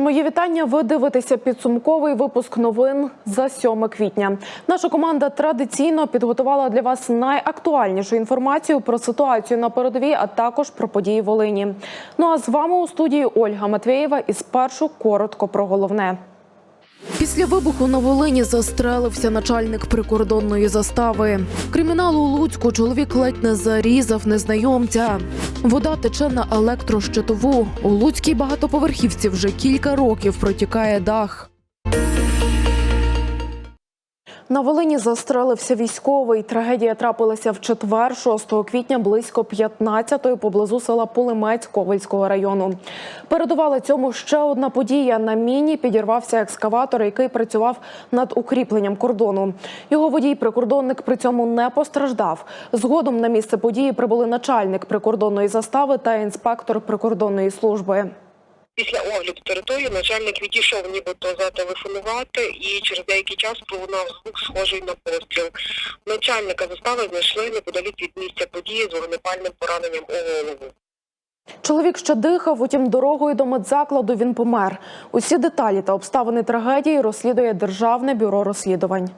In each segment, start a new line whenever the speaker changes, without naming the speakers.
Мої вітання. Ви дивитеся підсумковий випуск новин за 7 квітня. Наша команда традиційно підготувала для вас найактуальнішу інформацію про ситуацію на передовій, а також про події Волині. Ну а з вами у студії Ольга Матвєєва. І спершу коротко про головне. Після вибуху на Волині застрелився начальник прикордонної застави. Кримінал у Луцьку чоловік ледь не зарізав незнайомця. Вода тече на електрощитову. У Луцькій багатоповерхівці вже кілька років протікає дах. На Волині застрелився військовий. Трагедія трапилася в четвер, 6 квітня, близько 15-ї поблизу села Пулемець Ковальського району. Передувала цьому ще одна подія. На міні підірвався екскаватор, який працював над укріпленням кордону. Його водій прикордонник при цьому не постраждав. Згодом на місце події прибули начальник прикордонної застави та інспектор прикордонної служби.
Після огляду території начальник відійшов нібито зателефонувати і через деякий час пролунав звук схожий на постріл. Начальника застави знайшли неподалік від місця події з вогнепальним пораненням у голову.
Чоловік ще дихав, утім дорогою до медзакладу він помер. Усі деталі та обставини трагедії розслідує Державне бюро розслідувань.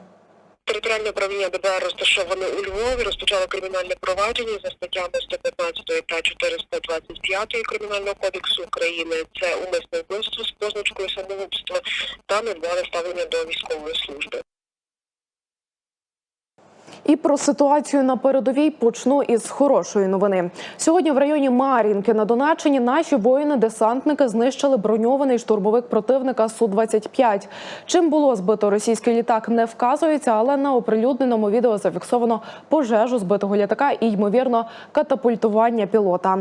Територіальне управління ДБР розташоване у Львові, розпочало кримінальне провадження за статтями 115 та 425 Кримінального кодексу України. Це умисне вбивство з позначкою самогубства та недбале ставлення до військової служби.
І про ситуацію на передовій почну із хорошої новини. Сьогодні в районі Мар'їнки на Донеччині наші воїни-десантники знищили броньований штурмовик противника Су-25. Чим було збито російський літак, не вказується, але на оприлюдненому відео зафіксовано пожежу збитого літака і ймовірно катапультування пілота.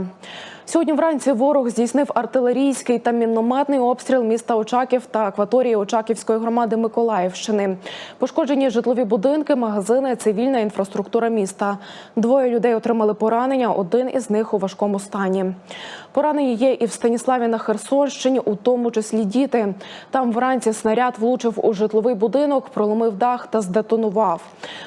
Сьогодні вранці ворог здійснив артилерійський та мінометний обстріл міста Очаків та акваторії Очаківської громади Миколаївщини. Пошкоджені житлові будинки, магазини, цивільна інфраструктура міста. Двоє людей отримали поранення. Один із них у важкому стані. Поранені є і в Станіславі на Херсонщині, у тому числі діти. Там вранці снаряд влучив у житловий будинок, проломив дах та здетонував.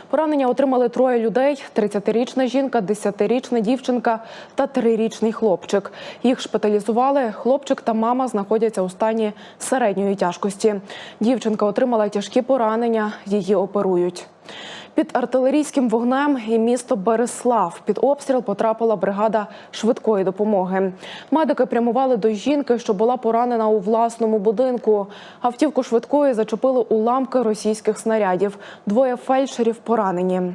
Поранення отримали троє людей: – 30-річна жінка, 10-річна дівчинка та 3-річний хлопчик. Їх шпиталізували. Хлопчик та мама знаходяться у стані середньої тяжкості. Дівчинка отримала тяжкі поранення. Її оперують. Під артилерійським вогнем і місто Береслав під обстріл потрапила бригада швидкої допомоги. Медики прямували до жінки, що була поранена у власному будинку. Автівку швидкої зачепили уламки російських снарядів. Двоє фельдшерів поранені.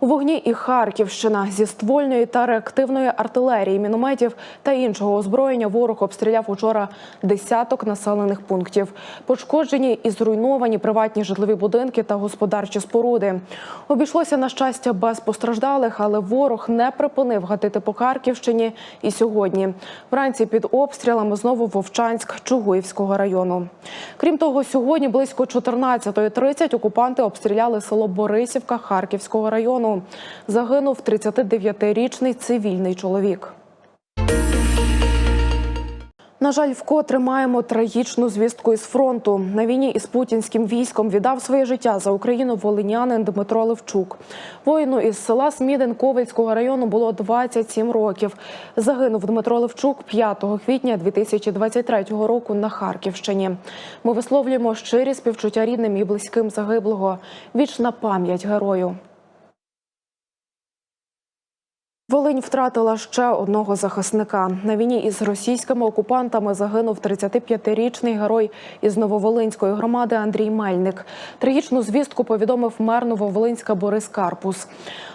У вогні і Харківщина зі ствольної та реактивної артилерії, мінометів та іншого озброєння ворог обстріляв учора десяток населених пунктів. Пошкоджені і зруйновані приватні житлові будинки та господарчі споруди. Обійшлося на щастя без постраждалих, але ворог не припинив гатити по Харківщині і сьогодні. Вранці під обстрілами знову Вовчанськ Чугуївського району. Крім того, сьогодні близько 14.30 окупанти обстріляли село Борисівка Харківського району. Загинув 39-річний цивільний чоловік. На жаль, вкотре маємо трагічну звістку із фронту. На війні із путінським військом віддав своє життя за Україну волинянин Дмитро Левчук. Воїну із села Смідин Ковальського району було 27 років. Загинув Дмитро Левчук 5 квітня 2023 року на Харківщині. Ми висловлюємо щирі співчуття рідним і близьким загиблого. Вічна пам'ять герою. Волинь втратила ще одного захисника. На війні із російськими окупантами загинув 35-річний герой із Нововолинської громади Андрій Мельник. Трагічну звістку повідомив мер Нововолинська Борис Карпус.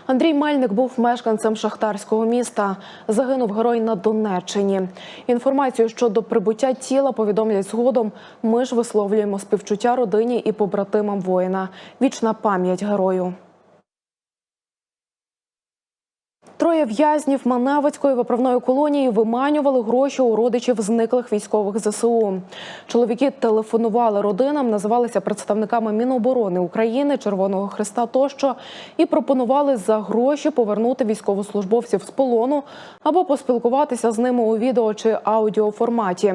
Андрій Мельник був мешканцем шахтарського міста. Загинув герой на Донеччині. Інформацію щодо прибуття тіла повідомлять згодом. Ми ж висловлюємо співчуття родині і побратимам воїна. Вічна пам'ять герою. Троє в'язнів Маневицької виправної колонії виманювали гроші у родичів зниклих військових ЗСУ. Чоловіки телефонували родинам, називалися представниками Міноборони України, Червоного Христа тощо і пропонували за гроші повернути військовослужбовців з полону або поспілкуватися з ними у відео чи аудіоформаті.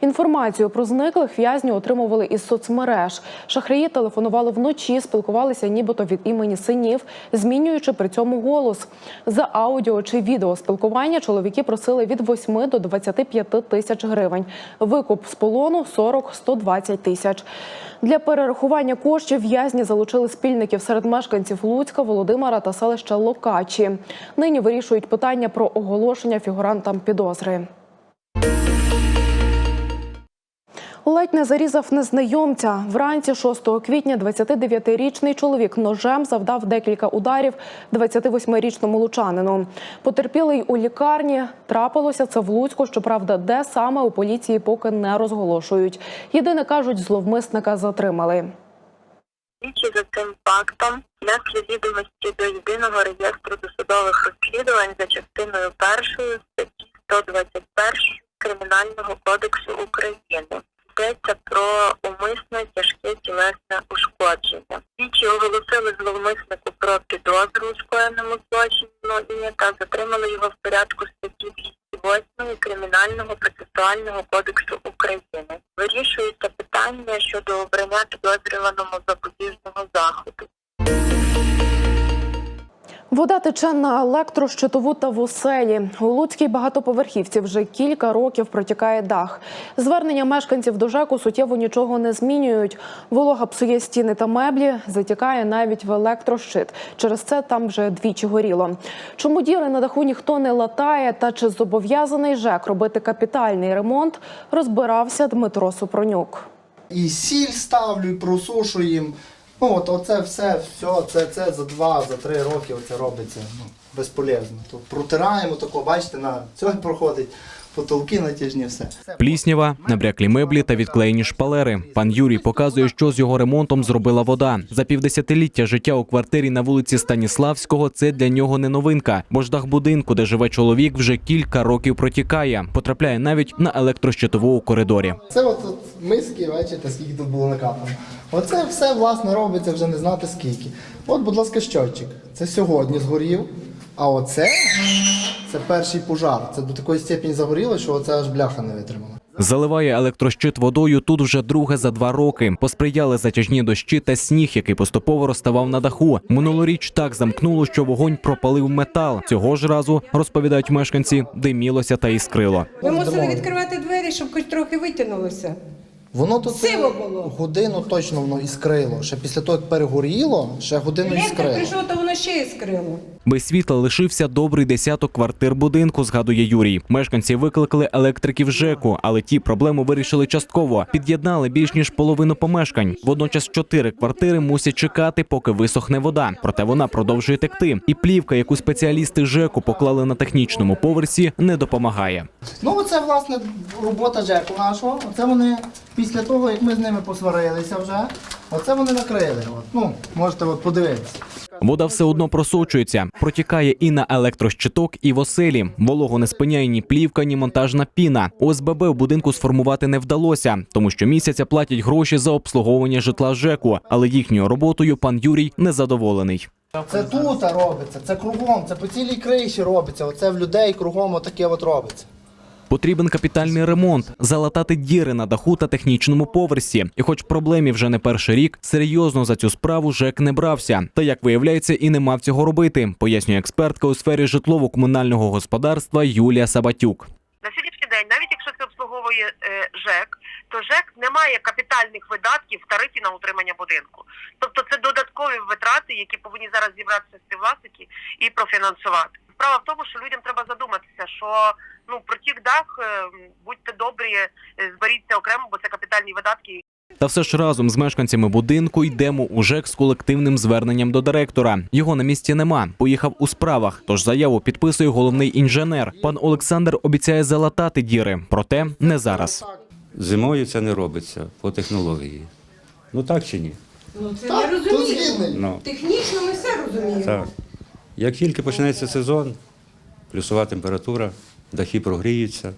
Інформацію про зниклих в'язнів отримували із соцмереж. Шахраї телефонували вночі, спілкувалися нібито від імені синів, змінюючи при цьому голос. За аудіо чи відеоспілкування чоловіки просили від 8 до 25 тисяч гривень. Викуп з полону 40-120 тисяч. Для перерахування коштів в'язні залучили спільників серед мешканців Луцька, Володимира та селища Локачі. Нині вирішують питання про оголошення фігурантам підозри. Ледь не зарізав незнайомця. Вранці 6 квітня 29-річний чоловік ножем завдав декілька ударів 28-річному лучанину. Потерпілий у лікарні. Трапилося це в Луцьку. Щоправда, де саме у поліції поки не розголошують. Єдине кажуть, зловмисника затримали.
Слідчі за цим фактом внесли відомості до єдиного реєстру досудових розслідувань за частиною першої статті 121 Кримінального кодексу України. Йдеться про умисне тяжке тілесне ушкодження. Слідчі оголосили зловмиснику про підозру скоєному злочині та затримали його в порядку статті 208 Кримінального процесуального кодексу України. Вирішується питання щодо обрання підозрюваному запобіжного заходу.
Вода тече на електрощитову та в оселі. У Луцькій багатоповерхівці вже кілька років протікає дах. Звернення мешканців до ЖЕКу суттєво нічого не змінюють. Волога псує стіни та меблі, затікає навіть в електрощит. Через це там вже двічі горіло. Чому діри на даху ніхто не латає та чи зобов'язаний ЖЕК робити капітальний ремонт, розбирався Дмитро Супронюк.
І сіль ставлю, і просушу їм. Ну от оце все, все, це, це за два, за три роки оце робиться ну, безполезно. То протираємо тако, бачите, на цього проходить, потолки натяжні, все.
Пліснява, набряклі меблі та відклеєні шпалери. Пан Юрій показує, що з його ремонтом зробила вода. За півдесятиліття життя у квартирі на вулиці Станіславського це для нього не новинка, бо ж дах будинку, де живе чоловік, вже кілька років протікає. Потрапляє навіть на електрощитову у коридорі.
Це от, от миски, бачите, скільки тут було накапано. Оце все власне робиться вже не знати скільки. От, будь ласка, щотчик. Це сьогодні згорів. А оце це перший пожар. Це до такої степені загоріло, що оце аж бляха не витримала.
Заливає електрощит водою тут вже друге за два роки. Посприяли затяжні дощі та сніг, який поступово розставав на даху. Минулоріч так замкнуло, що вогонь пропалив метал. Цього ж разу розповідають мешканці, димілося та іскрило.
Ми мусили відкривати двері, щоб хоч трохи витягнулося.
Воно тут
Сиво було.
годину точно воно іскрило. Ще після того, як перегоріло, ще годину
Електро
іскрило.
прийшов, то воно ще іскрило.
Без світла лишився добрий десяток квартир будинку, згадує Юрій. Мешканці викликали електриків ЖЕКу, але ті проблему вирішили частково. Під'єднали більш ніж половину помешкань. Водночас чотири квартири мусять чекати, поки висохне вода. Проте вона продовжує текти. І плівка, яку спеціалісти ЖЕКу поклали на технічному поверсі, не допомагає.
Ну, оце власне робота Джеку нашого. Оце вони після того, як ми з ними посварилися вже, оце вони накрили. От, ну, можете от подивитися.
Вода все одно просочується, протікає і на електрощиток, і в оселі. Вологу не спиняє ні плівка, ні монтажна піна. ОСББ в будинку сформувати не вдалося, тому що місяця платять гроші за обслуговування житла ЖЕКу, але їхньою роботою пан Юрій незадоволений.
Це тут робиться, це кругом, це по цілій криші робиться. Оце в людей кругом отаке от робиться.
Потрібен капітальний ремонт, залатати діри на даху та технічному поверсі. І, хоч проблемі вже не перший рік, серйозно за цю справу ЖЕК не брався. Та як виявляється, і не мав цього робити, пояснює експертка у сфері житлово-комунального господарства Юлія Сабатюк.
На сьогоднішній день, навіть якщо це обслуговує е, ЖЕК, то ЖЕК не має капітальних видатків в тарифі на утримання будинку. Тобто це додаткові витрати, які повинні зараз зібратися співвласники і профінансувати. Справа в тому, що людям треба задуматися, що ну протік дах, е, будьте добрі, е, зберіться окремо, бо це капітальні видатки,
Та все ж разом з мешканцями будинку йдемо у ЖЕК з колективним зверненням до директора. Його на місці нема. Поїхав у справах. Тож заяву підписує головний інженер. Пан Олександр обіцяє залатати діри, проте не зараз.
Зимою це не робиться по технології. Ну так чи ні?
Ну це
Так,
не
тут
розуміємо.
Ну
Технічно ми все розуміємо.
так. Як тільки почнеться сезон, плюсова температура, дахи прогріються,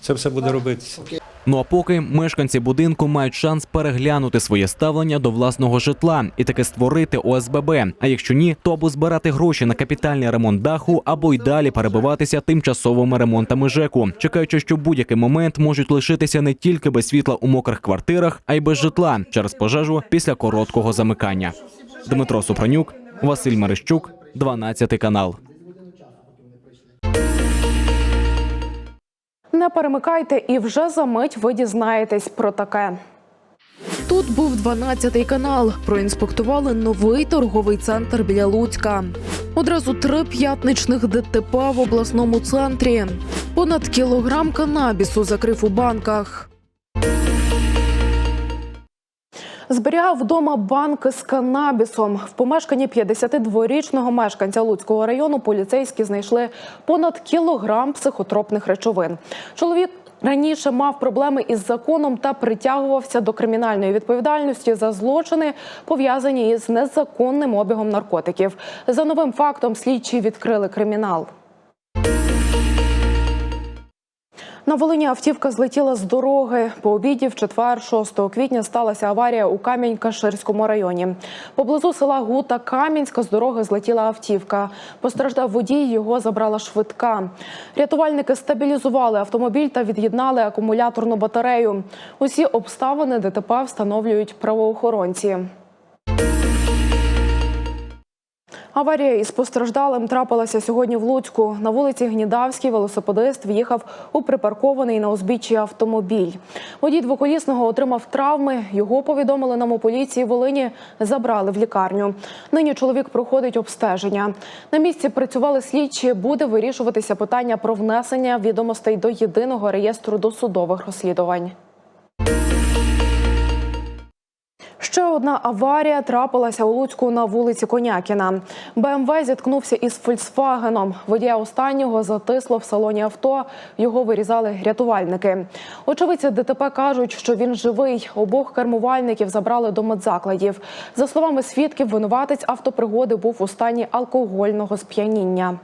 це все буде робитися.
Ну а поки мешканці будинку мають шанс переглянути своє ставлення до власного житла і таки створити ОСББ. А якщо ні, то або збирати гроші на капітальний ремонт даху, або й далі перебиватися тимчасовими ремонтами ЖЕКу, чекаючи, що будь-який момент можуть лишитися не тільки без світла у мокрих квартирах, а й без житла через пожежу після короткого замикання. Дмитро Супранюк, Василь Мерещук, 12 канал.
Не перемикайте, і вже за мить ви дізнаєтесь про таке.
Тут був 12 канал. Проінспектували новий торговий центр біля Луцька. Одразу три п'ятничних ДТП в обласному центрі. Понад кілограм канабісу закрив у банках.
Зберігав вдома банки з канабісом. В помешканні 52-річного мешканця Луцького району поліцейські знайшли понад кілограм психотропних речовин. Чоловік раніше мав проблеми із законом та притягувався до кримінальної відповідальності за злочини, пов'язані із незаконним обігом наркотиків. За новим фактом слідчі відкрили кримінал. На Волині автівка злетіла з дороги. По обіді в четвер, 6 квітня, сталася аварія у Кам'янь-Каширському районі. Поблизу села Гута Кам'янська з дороги злетіла автівка. Постраждав водій, його забрала швидка. Рятувальники стабілізували автомобіль та від'єднали акумуляторну батарею. Усі обставини ДТП встановлюють правоохоронці. Аварія із постраждалим трапилася сьогодні в Луцьку. На вулиці Гнідавській велосипедист в'їхав у припаркований на узбіччі автомобіль. Водій двоколісного отримав травми. Його повідомили нам у поліції Волині, забрали в лікарню. Нині чоловік проходить обстеження. На місці працювали слідчі. Буде вирішуватися питання про внесення відомостей до єдиного реєстру досудових розслідувань. Одна аварія трапилася у Луцьку на вулиці Конякіна. БМВ зіткнувся із Фольксвагеном. Водія останнього затисло в салоні авто. Його вирізали рятувальники. Очевидці ДТП кажуть, що він живий. Обох кермувальників забрали до медзакладів. За словами свідків, винуватець автопригоди був у стані алкогольного сп'яніння.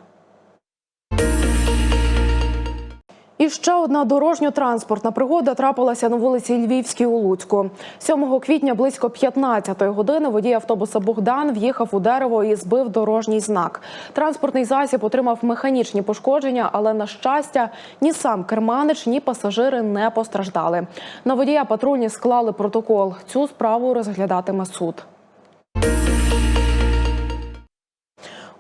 І ще одна дорожньо-транспортна пригода трапилася на вулиці Львівській у Луцьку. 7 квітня близько 15-ї години водій автобуса Богдан в'їхав у дерево і збив дорожній знак. Транспортний засіб отримав механічні пошкодження, але на щастя, ні сам керманич, ні пасажири не постраждали. На водія патрульні склали протокол. Цю справу розглядатиме суд.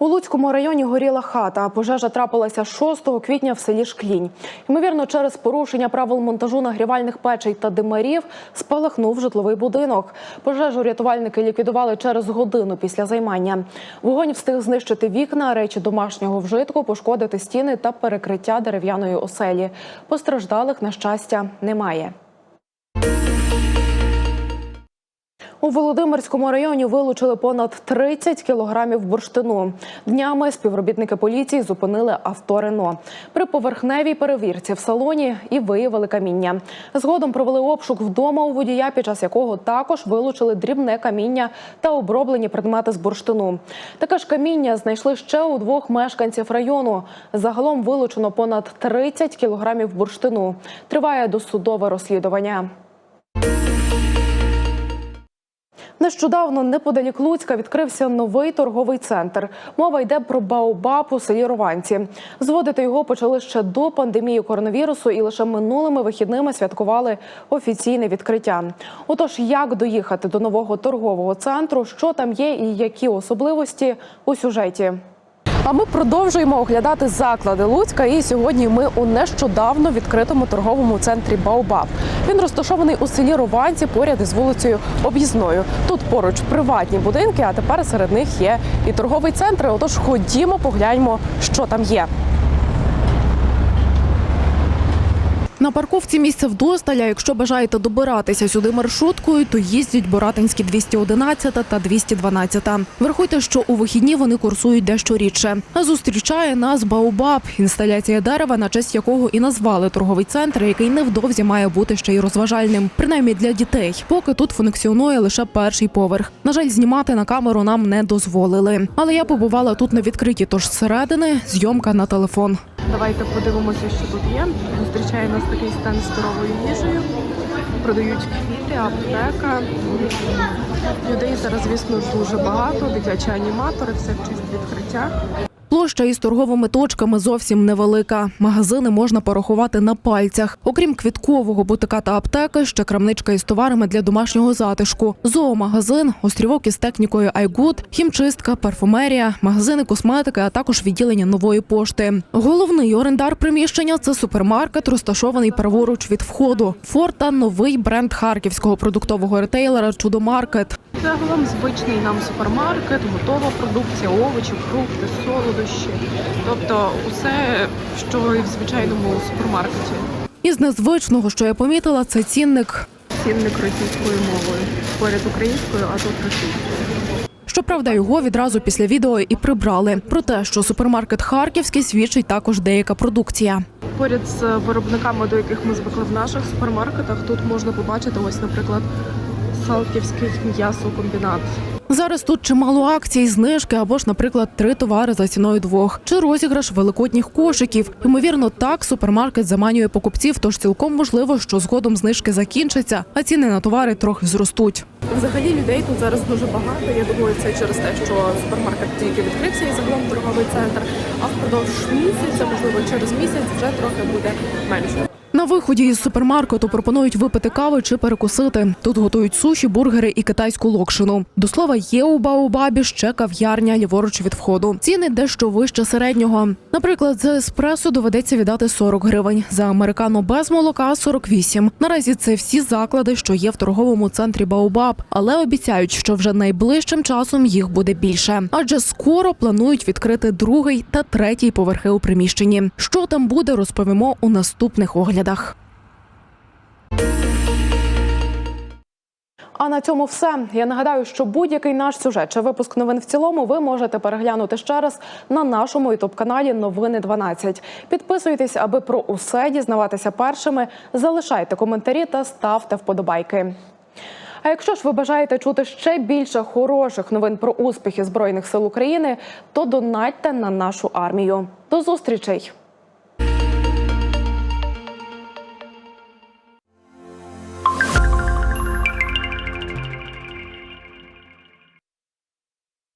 У Луцькому районі горіла хата. Пожежа трапилася 6 квітня в селі Шклінь. Ймовірно, через порушення правил монтажу нагрівальних печей та димарів спалахнув житловий будинок. Пожежу рятувальники ліквідували через годину після займання. Вогонь встиг знищити вікна, речі домашнього вжитку, пошкодити стіни та перекриття дерев'яної оселі. Постраждалих, на щастя, немає. У Володимирському районі вилучили понад 30 кілограмів бурштину. Днями співробітники поліції зупинили авто Рено. При поверхневій перевірці в салоні і виявили каміння. Згодом провели обшук вдома у водія, під час якого також вилучили дрібне каміння та оброблені предмети з бурштину. Таке ж каміння знайшли ще у двох мешканців району. Загалом вилучено понад 30 кілограмів бурштину. Триває досудове розслідування. Нещодавно неподалік Луцька відкрився новий торговий центр. Мова йде про Баобаб у селі Рованці. Зводити його почали ще до пандемії коронавірусу і лише минулими вихідними святкували офіційне відкриття. Отож, як доїхати до нового торгового центру, що там є і які особливості у сюжеті. А ми продовжуємо оглядати заклади Луцька. І сьогодні ми у нещодавно відкритому торговому центрі Баобаб. Він розташований у селі Рованці поряд із вулицею Об'їзною. Тут поруч приватні будинки, а тепер серед них є і торговий центр. Отож, ходімо, погляньмо, що там є.
На парковці місце вдосталь, а якщо бажаєте добиратися сюди маршруткою, то їздять Боратинські 211 та 212. Врахуйте, що у вихідні вони курсують дещо рідше. А зустрічає нас Баобаб, інсталяція дерева, на честь якого і назвали торговий центр, який невдовзі має бути ще й розважальним, принаймні для дітей. Поки тут функціонує лише перший поверх. На жаль, знімати на камеру нам не дозволили. Але я побувала тут на відкритті, тож зсередини зйомка на телефон.
Давайте подивимося, що тут є. Зустрічає нас такий стенд з здоровою їжею. Продають квіти, аптека. Людей зараз, звісно, дуже багато. Дитячі аніматори, все в честь відкриття. Площа із торговими точками зовсім невелика. Магазини можна порахувати на пальцях. Окрім квіткового бутика та аптеки, ще крамничка із товарами для домашнього затишку, зоомагазин, острівок із технікою iGood, хімчистка, парфумерія, магазини косметики, а також відділення нової пошти. Головний орендар приміщення це супермаркет, розташований праворуч від входу. Форта новий бренд харківського продуктового ретейлера Чудомаркет.
Загалом звичний нам супермаркет, готова продукція, овочі, фрукти, солодощі. Тобто усе, що і в звичайному супермаркеті.
Із незвичного, що я помітила, це цінник.
Цінник російською мовою. Поряд українською, а тут російською.
Щоправда, його відразу після відео і прибрали. Про те, що супермаркет Харківський свідчить також деяка продукція.
Поряд з виробниками, до яких ми звикли в наших супермаркетах, тут можна побачити ось, наприклад, Салтівський м'ясокомбінат.
Зараз тут чимало акцій, знижки або ж, наприклад, три товари за ціною двох, чи розіграш великодніх кошиків. Ймовірно, так супермаркет заманює покупців, тож цілком можливо, що згодом знижки закінчаться, а ціни на товари трохи зростуть.
Взагалі людей тут зараз дуже багато. Я думаю, це через те, що супермаркет тільки відкрився і загалом торговий центр. А впродовж місяця, можливо, через місяць вже трохи буде менше.
На виході із супермаркету пропонують випити кави чи перекусити. Тут готують суші, бургери і китайську локшину. До слова, є у Баобабі ще кав'ярня ліворуч від входу. Ціни дещо вище середнього. Наприклад, за еспресо доведеться віддати 40 гривень, за американо без молока 48. Наразі це всі заклади, що є в торговому центрі Баобаб, але обіцяють, що вже найближчим часом їх буде більше. Адже скоро планують відкрити другий та третій поверхи у приміщенні. Що там буде, розповімо у наступних оглядах.
А на цьому все. Я нагадаю, що будь-який наш сюжет чи випуск новин в цілому ви можете переглянути ще раз на нашому ютуб каналі Новини 12. Підписуйтесь, аби про усе дізнаватися першими. Залишайте коментарі та ставте вподобайки. А якщо ж ви бажаєте чути ще більше хороших новин про успіхи збройних сил України, то донатьте на нашу армію. До зустрічей!